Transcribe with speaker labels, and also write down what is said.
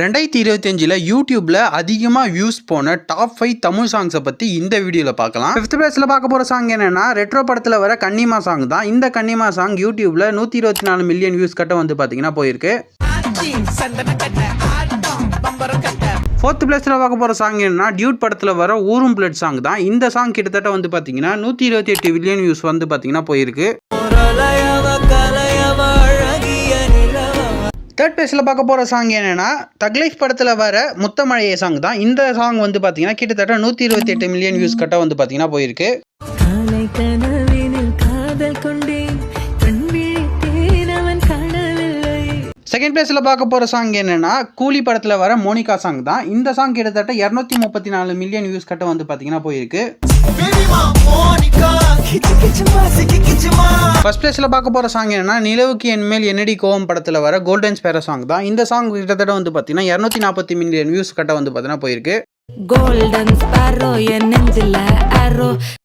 Speaker 1: ரெண்டாயிரத்தி இருபத்தஞ்சில் யூடியூப்பில் அதிகமாக வியூஸ் போன டாப் ஃபைவ் தமிழ் சாங்ஸை பற்றி இந்த வீடியோவில் பார்க்கலாம். ஃபிஃப்த் பிளேஸில் பார்க்க போகிற சாங் என்னென்னா ரெட்ரோ படத்தில் வர கன்னிமா சாங் தான். இந்த கன்னிமா சாங் யூடியூப்பில் நூற்றி இருபத்தி நாலு மில்லியன் வியூஸ் கட்ட வந்து பார்த்தீங்கன்னா போயிருக்கு. ஃபோர்த் பிளேஸில் பார்க்க போகிற சாங் என்னன்னா டியூட் படத்தில் வர ஊரும் பிளட் சாங் தான். இந்த சாங் கிட்டத்தட்ட வந்து பார்த்தீங்கன்னா நூற்றி இருபத்தி எட்டு மில்லியன் வியூஸ் வந்து பார்த்தீங்கன்னா போயிருக்கு. தேர்ட் பிளேஸில் பார்க்க போகிற சாங் என்னென்னா தக்லைஃப் படத்தில் வர முத்தமழையே சாங் தான். இந்த சாங் வந்து பார்த்தீங்கன்னா கிட்டத்தட்ட நூற்றி இருபத்தி எட்டு மில்லியன் வியூஸ் கட்ட வந்து பார்த்தீங்கன்னா போயிருக்கு. செகண்ட் பிளேஸில் பார்க்க போகிற சாங் என்னென்னா கூலி படத்தில் வர மோனிகா சாங் தான். இந்த சாங் கிட்டத்தட்ட இரநூத்தி முப்பத்தி நாலு மில்லியன் வியூஸ் கட்ட வந்து பார்த்தீங்கன்னா போயிருக்கு. ஃபர்ஸ்ட் பிளேஸில் பார்க்க போகிற சாங் என்னன்னா நிலவுக்கு என்மேல் என்னடி கோவம் படத்தில் வர கோல்டன் ஸ்பேர சாங் தான். இந்த சாங் கிட்டத்தட்ட வந்து பார்த்தீங்கன்னா இரநூத்தி நாற்பத்தி மில்லியன் வியூஸ் கட்ட வந்து பார்த்தீங்கன்னா போயிருக்கு.
Speaker 2: கோல்டன் ஸ்பேரோ என் நெஞ்சில ஆரோ